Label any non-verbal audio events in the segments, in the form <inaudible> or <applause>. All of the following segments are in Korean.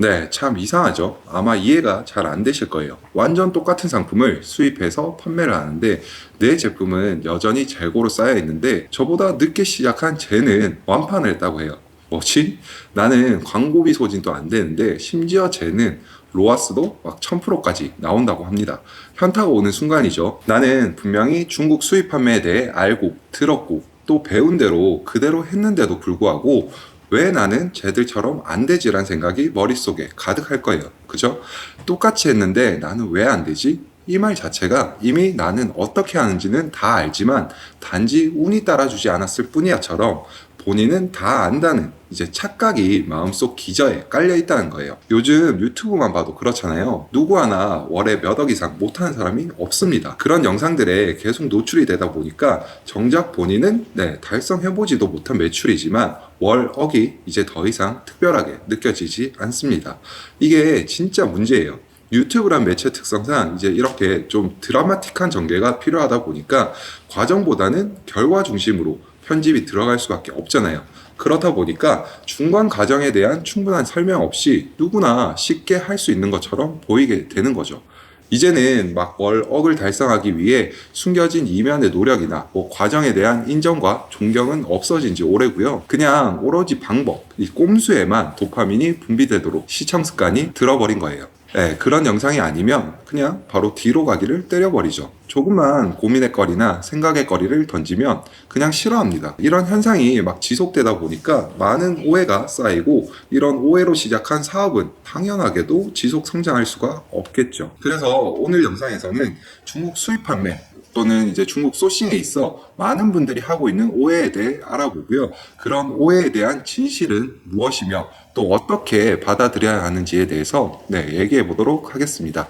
네, 참 이상하죠. 아마 이해가 잘 안 되실 거예요. 완전 똑같은 상품을 수입해서 판매를 하는데 내 제품은 여전히 재고로 쌓여 있는데 저보다 늦게 시작한 쟤는 완판을 했다고 해요. 뭐지? 나는 광고비 소진도 안 되는데 심지어 쟤는 로아스도 막 1000%까지 나온다고 합니다. 현타가 오는 순간이죠. 나는 분명히 중국 수입 판매에 대해 알고 들었고 또 배운 대로 그대로 했는데도 불구하고 왜 나는 쟤들처럼 안 되지란 생각이 머릿속에 가득할 거예요. 그죠? 똑같이 했는데 나는 왜 안 되지? 이 말 자체가 이미 나는 어떻게 하는지는 다 알지만 단지 운이 따라주지 않았을 뿐이야처럼 본인은 다 안다는 이제 착각이 마음속 기저에 깔려 있다는 거예요. 요즘 유튜브만 봐도 그렇잖아요. 누구 하나 월에 몇 억 이상 못하는 사람이 없습니다. 그런 영상들에 계속 노출이 되다 보니까 정작 본인은 네, 달성해보지도 못한 매출이지만 월 억이 이제 더 이상 특별하게 느껴지지 않습니다. 이게 진짜 문제예요. 유튜브란 매체 특성상 이제 이렇게 좀 드라마틱한 전개가 필요하다 보니까 과정보다는 결과 중심으로 편집이 들어갈 수밖에 없잖아요. 그렇다 보니까 중간 과정에 대한 충분한 설명 없이 누구나 쉽게 할 수 있는 것처럼 보이게 되는 거죠. 이제는 막월 억을 달성하기 위해 숨겨진 이면의 노력이나 뭐 과정에 대한 인정과 존경은 없어진 지 오래고요. 그냥 오로지 방법, 이 꼼수에만 도파민이 분비되도록 시청 습관이 들어버린 거예요. 네, 그런 영상이 아니면 그냥 바로 뒤로 가기를 때려버리죠. 조금만 고민의 거리나 생각의 거리를 던지면 그냥 싫어합니다. 이런 현상이 막 지속되다 보니까 많은 오해가 쌓이고 이런 오해로 시작한 사업은 당연하게도 지속 성장할 수가 없겠죠. 그래서 오늘 영상에서는 중국 수입 판매 또는 이제 중국 소싱에 있어 많은 분들이 하고 있는 오해에 대해 알아보고요. 그런 오해에 대한 진실은 무엇이며 또 어떻게 받아들여야 하는지에 대해서 네, 얘기해 보도록 하겠습니다.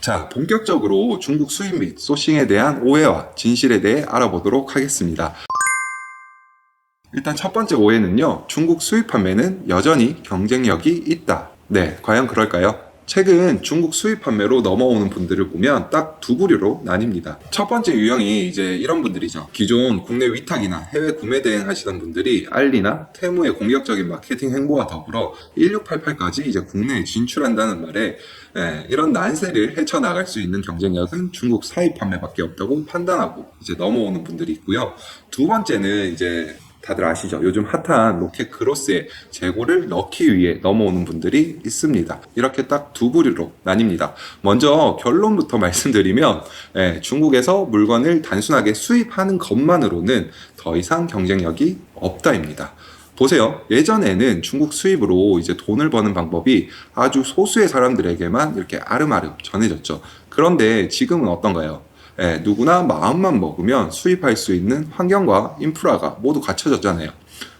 자, 본격적으로 중국 수입 및 소싱에 대한 오해와 진실에 대해 알아보도록 하겠습니다. 일단 첫 번째 오해는요, 중국 수입 판매는 여전히 경쟁력이 있다. 네, 과연 그럴까요? 최근 중국 수입 판매로 넘어오는 분들을 보면 딱 두 부류로 나뉩니다. 첫 번째 유형이 이제 이런 분들이죠. 기존 국내 위탁이나 해외 구매 대행 하시던 분들이 알리나 테무의 공격적인 마케팅 행보와 더불어 1688까지 이제 국내에 진출한다는 말에 예, 이런 난세를 헤쳐나갈 수 있는 경쟁력은 중국 사입 판매밖에 없다고 판단하고 이제 넘어오는 분들이 있고요. 두 번째는 이제 다들 아시죠? 요즘 핫한 로켓 크로스의 재고를 넣기 위해 넘어오는 분들이 있습니다. 이렇게 딱 두 부류로 나뉩니다. 먼저 결론부터 <laughs> 말씀드리면 예, 중국에서 물건을 단순하게 수입하는 것만으로는 더 이상 경쟁력이 없다입니다. 보세요. 예전에는 중국 수입으로 이제 돈을 버는 방법이 아주 소수의 사람들에게만 이렇게 아름아름 전해졌죠. 그런데 지금은 어떤가요? 예, 누구나 마음만 먹으면 수입할 수 있는 환경과 인프라가 모두 갖춰졌잖아요.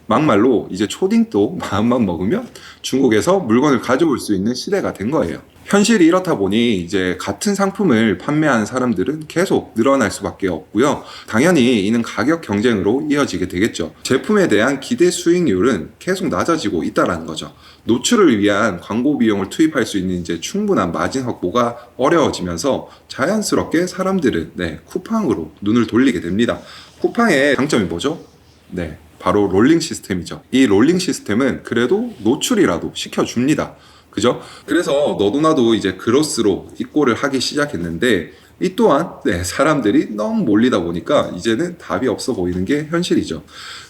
막말로 이제 초딩도 <laughs> 마음만 먹으면 중국에서 물건을 가져올 수 있는 시대가 된 거예요. 현실이 이렇다 보니 이제 같은 상품을 판매하는 사람들은 계속 늘어날 수밖에 없고요. 당연히 이는 가격 경쟁으로 이어지게 되겠죠. 제품에 대한 기대 수익률은 계속 낮아지고 있다라는 거죠. 노출을 위한 광고 비용을 투입할 수 있는 이제 충분한 마진 확보가 어려워지면서 자연스럽게 사람들은 네, 쿠팡으로 눈을 돌리게 됩니다. 쿠팡의 장점이 뭐죠? 네, 바로 롤링 시스템이죠. 이 롤링 시스템은 그래도 노출이라도 시켜줍니다. 그죠? 그래서 너도 나도 이제 그로스로 입고를 하기 시작했는데 이 또한 네, 사람들이 너무 몰리다 보니까 이제는 답이 없어 보이는 게 현실이죠.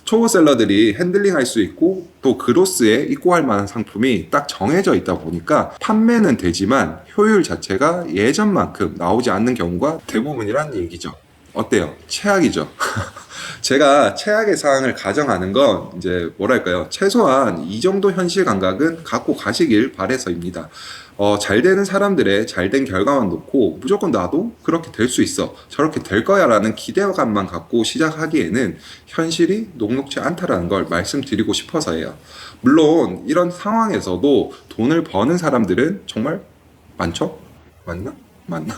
초보 셀러들이 핸들링 할 수 있고 또 그로스에 입고할 만한 상품이 딱 정해져 있다 보니까 판매는 되지만 효율 자체가 예전만큼 나오지 않는 경우가 대부분이란 얘기죠. 어때요? 최악이죠. <laughs> 제가 최악의 상황을 가정하는 건 이제 뭐랄까요 최소한 이 정도 현실 감각은 갖고 가시길 바래서입니다. 어, 잘 되는 사람들의 잘된 결과만 놓고 무조건 나도 그렇게 될 수 있어 저렇게 될 거야 라는 기대감만 갖고 시작하기에는 현실이 녹록지 않다라는 걸 말씀드리고 싶어서예요. 물론 이런 상황에서도 돈을 버는 사람들은 정말 많죠? 맞나? 맞나?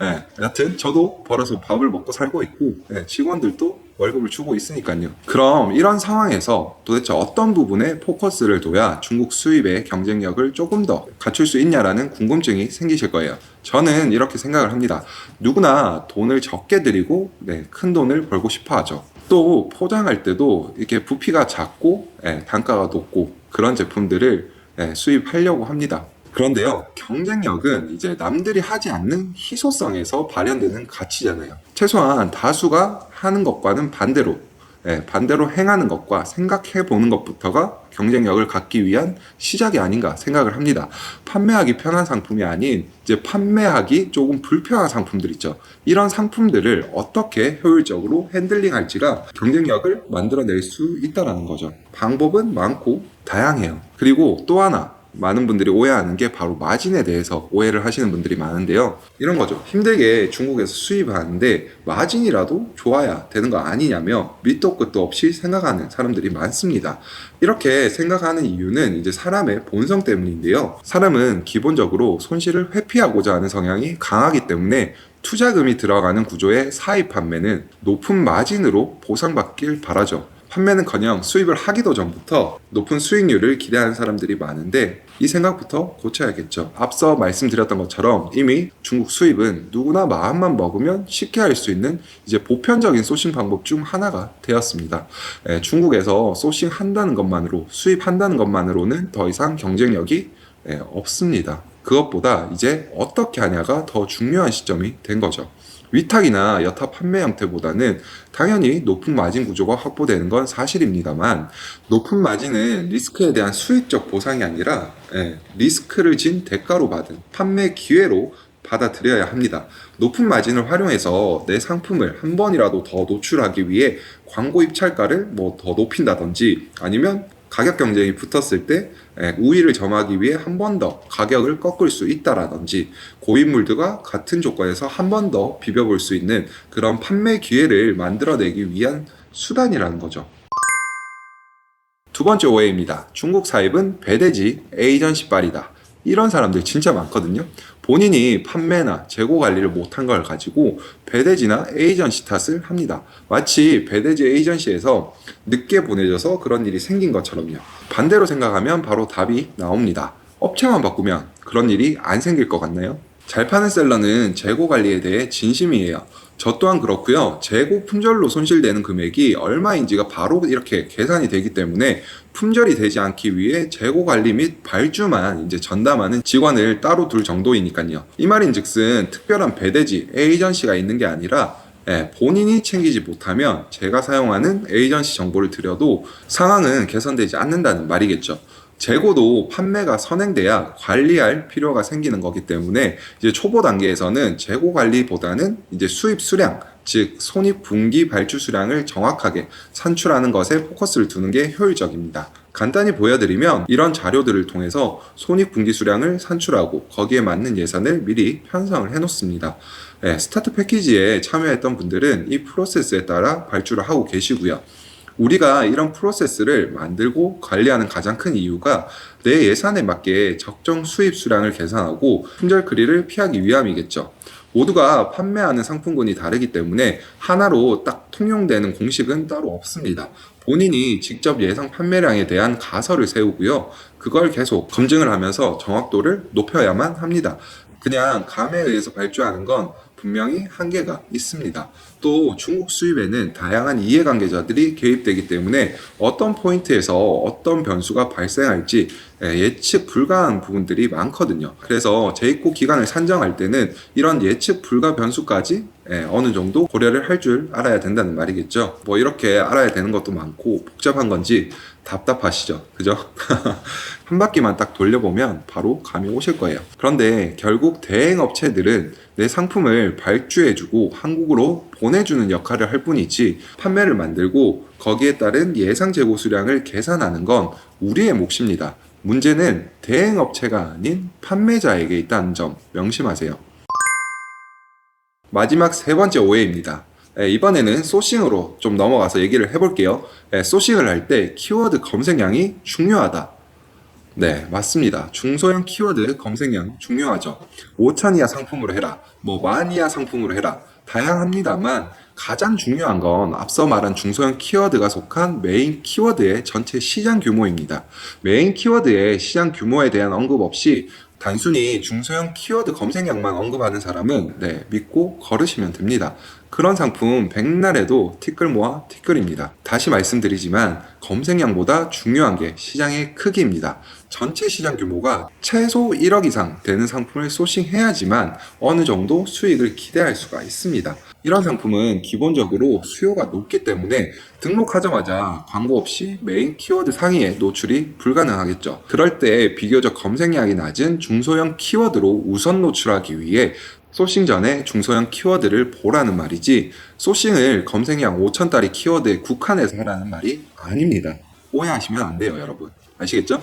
네, 여튼 저도 벌어서 밥을 먹고 살고 있고 네, 직원들도 월급을 주고 있으니까요. 그럼 이런 상황에서 도대체 어떤 부분에 포커스를 둬야 중국 수입의 경쟁력을 조금 더 갖출 수 있냐라는 궁금증이 생기실 거예요. 저는 이렇게 생각을 합니다. 누구나 돈을 적게 들이고 네, 큰 돈을 벌고 싶어 하죠. 또 포장할 때도 이렇게 부피가 작고 네, 단가가 높고 그런 제품들을 예, 수입하려고 합니다. 그런데요, 경쟁력은 이제 남들이 하지 않는 희소성에서 발현되는 가치잖아요. 최소한 다수가 하는 것과는 반대로, 예, 반대로 행하는 것과 생각해 보는 것부터가 경쟁력을 갖기 위한 시작이 아닌가 생각을 합니다. 판매하기 편한 상품이 아닌 이제 판매하기 조금 불편한 상품들 있죠. 이런 상품들을 어떻게 효율적으로 핸들링할지가 경쟁력을 만들어낼 수 있다라는 거죠. 방법은 많고 다양해요. 그리고 또 하나 많은 분들이 오해하는 게 바로 마진에 대해서 오해를 하시는 분들이 많은데요. 이런 거죠. 힘들게 중국에서 수입하는데 마진이라도 좋아야 되는 거 아니냐며 밑도 끝도 없이 생각하는 사람들이 많습니다. 이렇게 생각하는 이유는 이제 사람의 본성 때문인데요. 사람은 기본적으로 손실을 회피하고자 하는 성향이 강하기 때문에 투자금이 들어가는 구조의 사입 판매는 높은 마진으로 보상받길 바라죠. 판매는커녕 수입을 하기도 전부터 높은 수익률을 기대하는 사람들이 많은데 이 생각부터 고쳐야겠죠. 앞서 말씀드렸던 것처럼 이미 중국 수입은 누구나 마음만 먹으면 쉽게 할 수 있는 이제 보편적인 소싱 방법 중 하나가 되었습니다. 예, 중국에서 소싱 한다는 것만으로 수입한다는 것만으로는 더 이상 경쟁력이 예, 없습니다. 그것보다 이제 어떻게 하냐가 더 중요한 시점이 된 거죠. 위탁이나 여타 판매 형태보다는 당연히 높은 마진 구조가 확보되는 건 사실입니다만 높은 마진은 리스크에 대한 수익적 보상이 아니라 예, 리스크를 진 대가로 받은 판매 기회로 받아들여야 합니다. 높은 마진을 활용해서 내 상품을 한 번이라도 더 노출하기 위해 광고 입찰가를 뭐 더 높인다든지 아니면 가격 경쟁이 붙었을 때 예, 우위를 점하기 위해 한 번 더 가격을 꺾을 수 있다라든지 고인물들과 같은 조건에서 한 번 더 비벼볼 수 있는 그런 판매 기회를 만들어내기 위한 수단이라는 거죠. 두 번째 오해입니다. 중국 사입은 배대지 에이전시빨이다. 이런 사람들 진짜 많거든요. 본인이 판매나 재고 관리를 못한 걸 가지고 배대지나 에이전시 탓을 합니다. 마치 배대지 에이전시에서 늦게 보내져서 그런 일이 생긴 것처럼요. 반대로 생각하면 바로 답이 나옵니다. 업체만 바꾸면 그런 일이 안 생길 것 같나요? 잘 파는 셀러는 재고 관리에 대해 진심이에요. 저 또한 그렇고요. 재고 품절로 손실되는 금액이 얼마인지가 바로 이렇게 계산이 되기 때문에 품절이 되지 않기 위해 재고 관리 및 발주만 이제 전담하는 직원을 따로 둘 정도이니까요. 이 말인즉슨 특별한 배대지 에이전시가 있는 게 아니라 예, 본인이 챙기지 못하면 제가 사용하는 에이전시 정보를 드려도 상황은 개선되지 않는다는 말이겠죠. 재고도 판매가 선행돼야 관리할 필요가 생기는 거기 때문에 이제 초보 단계에서는 재고 관리보다는 이제 수입 수량, 즉 손익 분기 발주 수량을 정확하게 산출하는 것에 포커스를 두는 게 효율적입니다. 간단히 보여드리면 이런 자료들을 통해서 손익 분기 수량을 산출하고 거기에 맞는 예산을 미리 편성을 해 놓습니다. 네, 스타트 패키지에 참여했던 분들은 이 프로세스에 따라 발주를 하고 계시고요. 우리가 이런 프로세스를 만들고 관리하는 가장 큰 이유가 내 예산에 맞게 적정 수입 수량을 계산하고 품절 크리를 피하기 위함이겠죠. 모두가 판매하는 상품군이 다르기 때문에 하나로 딱 통용되는 공식은 따로 없습니다. 본인이 직접 예상 판매량에 대한 가설을 세우고요. 그걸 계속 검증을 하면서 정확도를 높여야만 합니다. 그냥 감에 의해서 발주하는 건 분명히 한계가 있습니다. 또 중국 수입에는 다양한 이해관계자들이 개입되기 때문에 어떤 포인트에서 어떤 변수가 발생할지 예, 예측 불가한 부분들이 많거든요. 그래서 재입고 기간을 산정할 때는 이런 예측 불가 변수까지 예, 어느 정도 고려를 할 줄 알아야 된다는 말이겠죠. 뭐 이렇게 알아야 되는 것도 많고 복잡한 건지 답답하시죠. 그죠? <laughs> 한 바퀴만 딱 돌려보면 바로 감이 오실 거예요. 그런데 결국 대행업체들은 내 상품을 발주해주고 한국으로 보내주는 역할을 할 뿐이지 판매를 만들고 거기에 따른 예상 재고 수량을 계산하는 건 우리의 몫입니다. 문제는 대행업체가 아닌 판매자에게 있다는 점 명심하세요. 마지막 세 번째 오해입니다. 예, 이번에는 소싱으로 좀 넘어가서 얘기를 해볼게요. 예, 소싱을 할 때 키워드 검색량이 중요하다. 네, 맞습니다. 중소형 키워드 검색량 중요하죠. 5천 이하 상품으로 해라. 뭐, 만 이하 상품으로 해라. 다양합니다만, 가장 중요한 건 앞서 말한 중소형 키워드가 속한 메인 키워드의 전체 시장 규모입니다. 메인 키워드의 시장 규모에 대한 언급 없이 단순히 중소형 키워드 검색량만 언급하는 사람은 네, 믿고 걸으시면 됩니다. 그런 상품 백날에도 티끌 모아 티끌입니다. 다시 말씀드리지만 검색량보다 중요한 게 시장의 크기입니다. 전체 시장 규모가 최소 1억 이상 되는 상품을 소싱해야지만 어느 정도 수익을 기대할 수가 있습니다. 이런 상품은 기본적으로 수요가 높기 때문에 등록하자마자 광고 없이 메인 키워드 상위에 노출이 불가능하겠죠. 그럴 때 비교적 검색량이 낮은 중소형 키워드로 우선 노출하기 위해 소싱 전에 중소형 키워드를 보라는 말이지 소싱을 검색량 5천짜리 키워드에 국한해서 하라는 말이 아닙니다. 오해하시면 안 돼요, 여러분. 아시겠죠?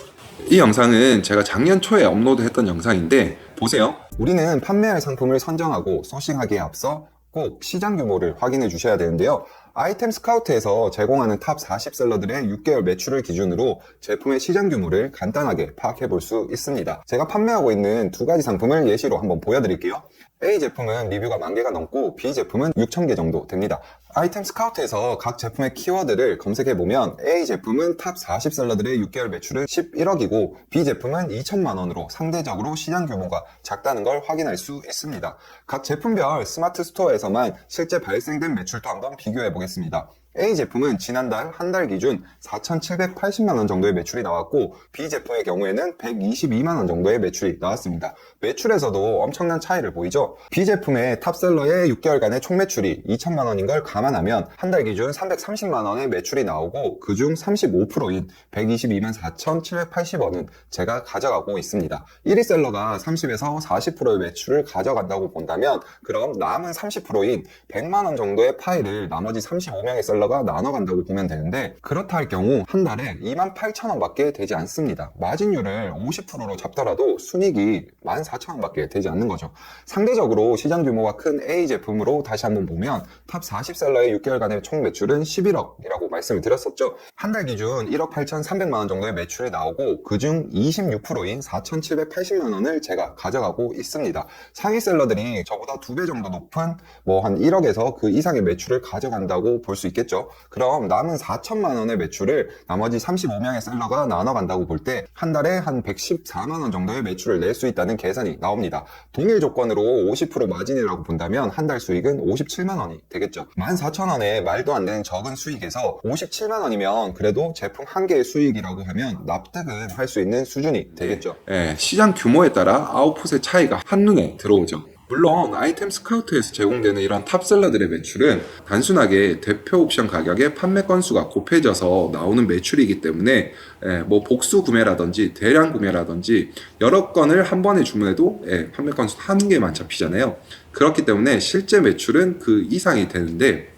이 영상은 제가 작년 초에 업로드했던 영상인데 보세요. 우리는 판매할 상품을 선정하고 소싱하기에 앞서 꼭 시장 규모를 확인해 주셔야 되는데요. 아이템 스카우트에서 제공하는 탑 40 셀러들의 6개월 매출을 기준으로 제품의 시장 규모를 간단하게 파악해 볼 수 있습니다. 제가 판매하고 있는 두 가지 상품을 예시로 한번 보여드릴게요. A 제품은 리뷰가 만 개가 넘고 B 제품은 6천 개 정도 됩니다. 아이템 스카우트에서 각 제품의 키워드를 검색해 보면 A 제품은 탑 40 셀러들의 6개월 매출은 11억이고 B 제품은 2천만 원으로 상대적으로 시장 규모가 작다는 걸 확인할 수 있습니다. 각 제품별 스마트 스토어에서만 실제 발생된 매출도 한번 비교해 보겠습니다. A 제품은 지난달 한 달 기준 4,780만 원 정도의 매출이 나왔고 B 제품의 경우에는 122만 원 정도의 매출이 나왔습니다. 매출에서도 엄청난 차이를 보이죠. B 제품의 탑셀러의 6개월간의 총 매출이 2천만 원인 걸 감안하면 한 달 기준 330만 원의 매출이 나오고 그중 35%인 122만 4,780원은 제가 가져가고 있습니다. 1위 셀러가 30에서 40%의 매출을 가져간다고 본다면 그럼 남은 30%인 100만 원 정도의 파이를 나머지 35명의 셀러 가 나눠 간다고 보면 되는데 그렇다 할 경우 한 달에 2만 8천 원밖에 되지 않습니다. 마진율을 50%로 잡더라도 순익이 1만 4천 원밖에 되지 않는 거죠. 상대적으로 시장 규모가 큰 A 제품으로 다시 한번 보면 탑 40셀러의 6개월간의 총 매출은 11억이라고 말씀을 드렸었죠. 한 달 기준 1억 8,300만 원 정도의 매출이 나오고 그중 26%인 4,780만 원을 제가 가져가고 있습니다. 상위 셀러들이 저보다 두 배 정도 높은 뭐 한 1억에서 그 이상의 매출을 가져간다고 볼 수 있겠죠. 그럼 남은 4천만 원의 매출을 나머지 35명의 셀러가 나눠 간다고 볼 때 한 달에 한 114만 원 정도의 매출을 낼 수 있다는 계산이 나옵니다. 동일 조건으로 50% 마진이라고 본다면 한 달 수익은 57만 원이 되겠죠. 14,000원의 말도 안 되는 적은 수익에서 57만 원이면 그래도 제품 한 개의 수익이라고 하면 납득은 할 수 있는 수준이 되겠죠. 예, 시장 규모에 따라 아웃풋의 차이가 한눈에 들어오죠. 물론 아이템 스카우트에서 제공되는 이런 탑셀러들의 매출은 단순하게 대표 옵션 가격의 판매 건수가 곱해져서 나오는 매출이기 때문에 예, 뭐 복수 구매라든지 대량 구매라든지 여러 건을 한 번에 주문해도 예, 판매 건수 한 개만 잡히잖아요. 그렇기 때문에 실제 매출은 그 이상이 되는데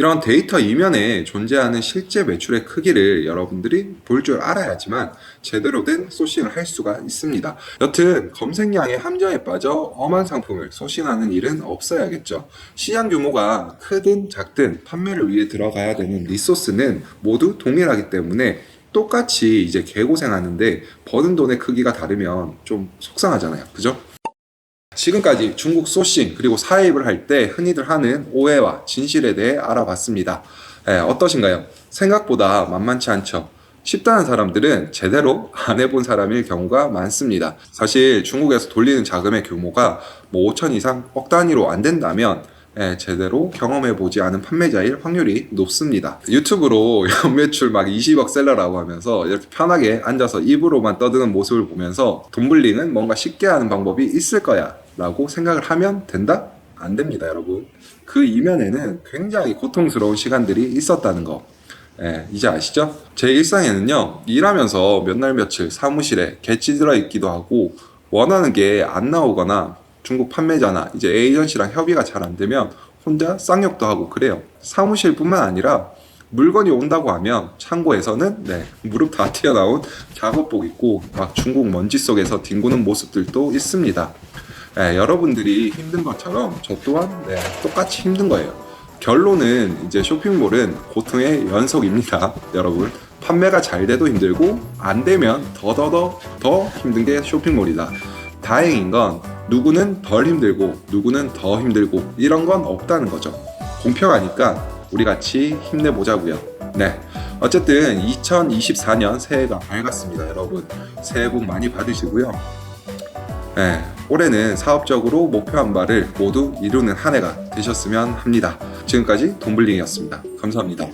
이런 데이터 이면에 존재하는 실제 매출의 크기를 여러분들이 볼 줄 알아야지만 제대로 된 소싱을 할 수가 있습니다. 여튼 검색량의 함정에 빠져 엄한 상품을 소싱하는 일은 없어야겠죠. 시장 규모가 크든 작든 판매를 위해 들어가야 되는 리소스는 모두 동일하기 때문에 똑같이 이제 개고생하는데 버는 돈의 크기가 다르면 좀 속상하잖아요. 그죠? 지금까지 중국 소싱 그리고 사입을 할 때 흔히들 하는 오해와 진실에 대해 알아봤습니다. 예, 어떠신가요? 생각보다 만만치 않죠. 쉽다는 사람들은 제대로 <laughs> 안 해본 사람일 경우가 많습니다. 사실 중국에서 돌리는 자금의 규모가 뭐 5천 이상 억 단위로 안 된다면 예, 제대로 경험해보지 않은 판매자일 확률이 높습니다. 유튜브로 <laughs> 연매출 막 20억 셀러라고 하면서 이렇게 편하게 앉아서 입으로만 떠드는 모습을 보면서 돈블링은 뭔가 쉽게 하는 방법이 있을 거야 라고 생각을 하면 된다? 안 됩니다, 여러분. 그 이면에는 굉장히 고통스러운 시간들이 있었다는 거. 예, 이제 아시죠? 제 일상에는요, 일하면서 몇 날 며칠 사무실에 개찌 들어 있기도 하고, 원하는 게 안 나오거나, 중국 판매자나 이제 에이전시랑 협의가 잘 안 되면 혼자 쌍욕도 하고 그래요. 사무실뿐만 아니라 물건이 온다고 하면 창고에서는 네, 무릎 다 튀어나온 작업복 입고 막 중국 먼지 속에서 뒹구는 모습들도 있습니다. 예, 여러분들이 힘든 것처럼 저 또한 네, 똑같이 힘든 거예요. 결론은 이제 쇼핑몰은 고통의 연속입니다, 여러분. 판매가 잘 돼도 힘들고 안 되면 더더더 더 힘든 게 쇼핑몰이다. 다행인 건 누구는 덜 힘들고 누구는 더 힘들고 이런 건 없다는 거죠. 공평하니까 우리 같이 힘내보자고요. 네. 어쨌든 2024년 새해가 밝았습니다, 여러분. 새해 복 많이 받으시고요. 네, 올해는 사업적으로 목표한 바를 모두 이루는 한 해가 되셨으면 합니다. 지금까지 돈블링이었습니다. 감사합니다.